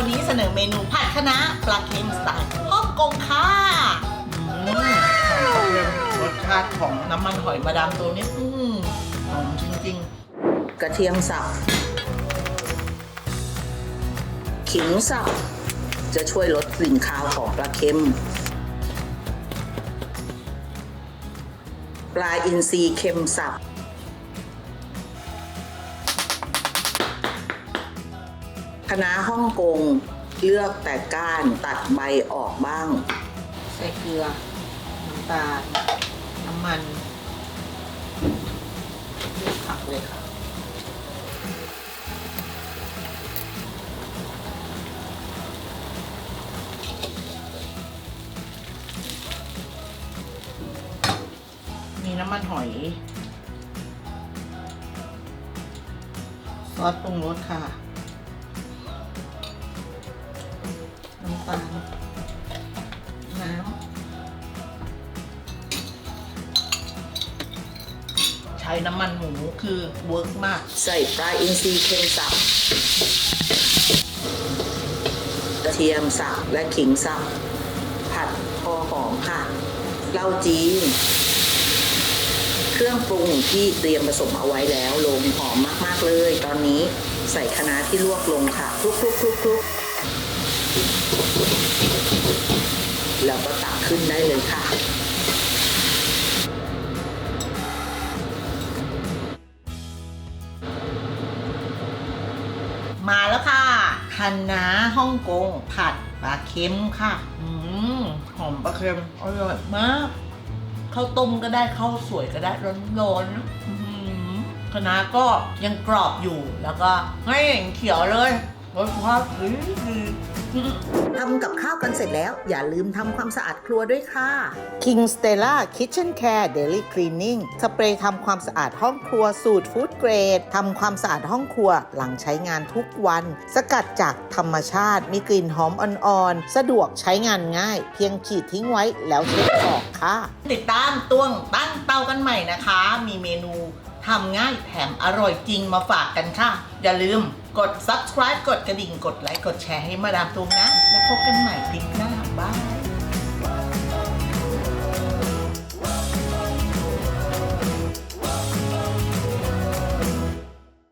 วันนี้เสนอเมนูผัดคะน้าปลาเค็มสไตล์ฮ่องกงค่ะรสชาติของน้ำมันหอยมาดามตัวนี้อืมหอมจริงๆ กระเทียมสับขิงสับจะช่วยลดกลิ่นคาวของปลาเค็ม ปลาอินทรีเค็มสับ คณะฮ่องกงเลือกแต่ก้านตัดใบออกบ้าง ใส่เกลือ น้ำตาล น้ำมันเลือกผักเลยค่ะ มีน้ำมันหอย ซอสปรุงรสค่ะ ตาลน้ำใช้น้ำมันหมูคือเวิร์กมาก ใส่ปลาอินทรีย์เค็มสับกระเทียมสับและขิงสับผัดพอหอมค่ะเหล้าจีน เครื่องปรุงที่เตรียมผสมเอาไว้แล้วลงหอมมาก ๆ เลย ตอนนี้ใส่คะน้าที่ลวกลงค่ะคลุกคลุกคลุกคลุกแล้วก็ตัก ขึ้นได้เลยค่ะ มาแล้วค่ะคะน้าฮ่องกงผัดปลาเค็มค่ะ อืมหอมปลาเค็มอร่อยมากข้าวต้มก็ได้ข้าวสวยก็ได้ร้อนๆคะน้าก็ยังกรอบอยู่แล้วก็ไม่เห็นเขียวเลยรสชาติดีดี ทำกับข้าวกันเสร็จแล้ว อย่าลืมทำความสะอาดครัวด้วยค่ะ King Stella Kitchen Care Daily Cleaning สเปรย์ทำความสะอาดห้องครัวสูตรฟู้ดเกรดทำความสะอาดห้องครัวหลังใช้งานทุกวัน สกัดจากธรรมชาติ มีกลิ่นหอมอ่อนๆ สะดวกใช้งานง่าย เพียงขีดทิ้งไว้แล้วเช็ดออกค่ะ ติดตามตวงตั้งเตากันใหม่นะคะ มีเมนูทำง่ายแถมอร่อยจริงมาฝากกันค่ะ อย่าลืมกด subscribe กดกระดิ่ง กดไลค์ กดแชร์ให้มาดามตุงนะแล้ว พบกันใหม่คลิปหน้าบ้าง